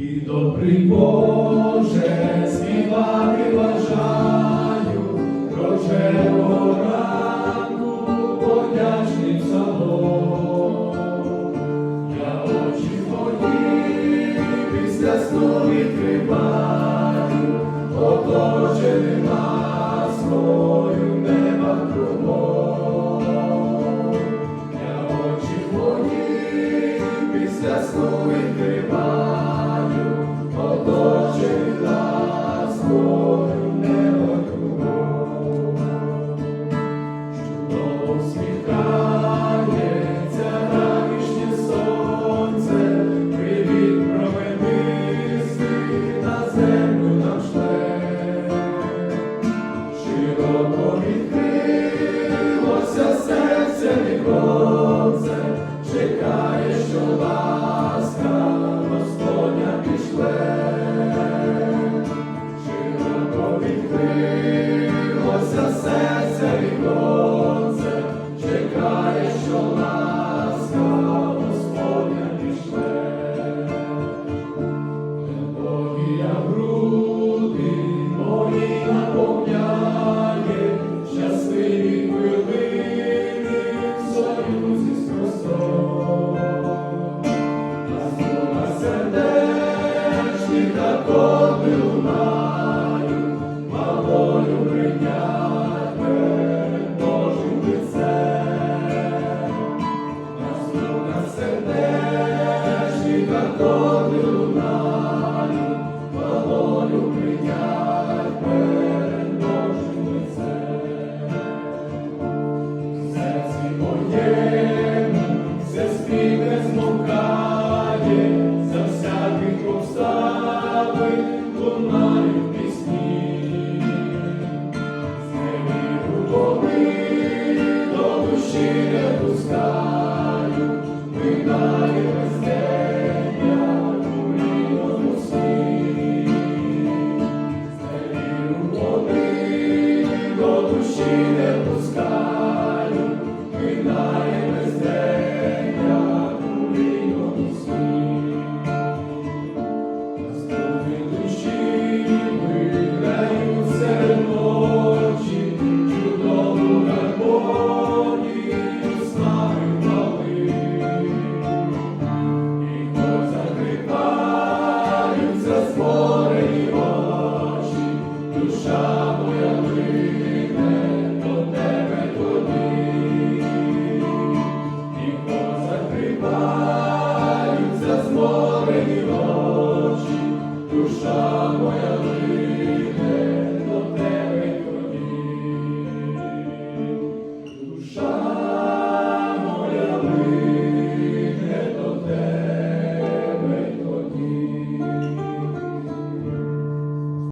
і добрий Боже співати бажаю рожевого ранку подячним садом. Я очі твої після сну відкриваю, оточений маслою неба кругом. Я очі твої після сну відкриваю, miłości, dusza moja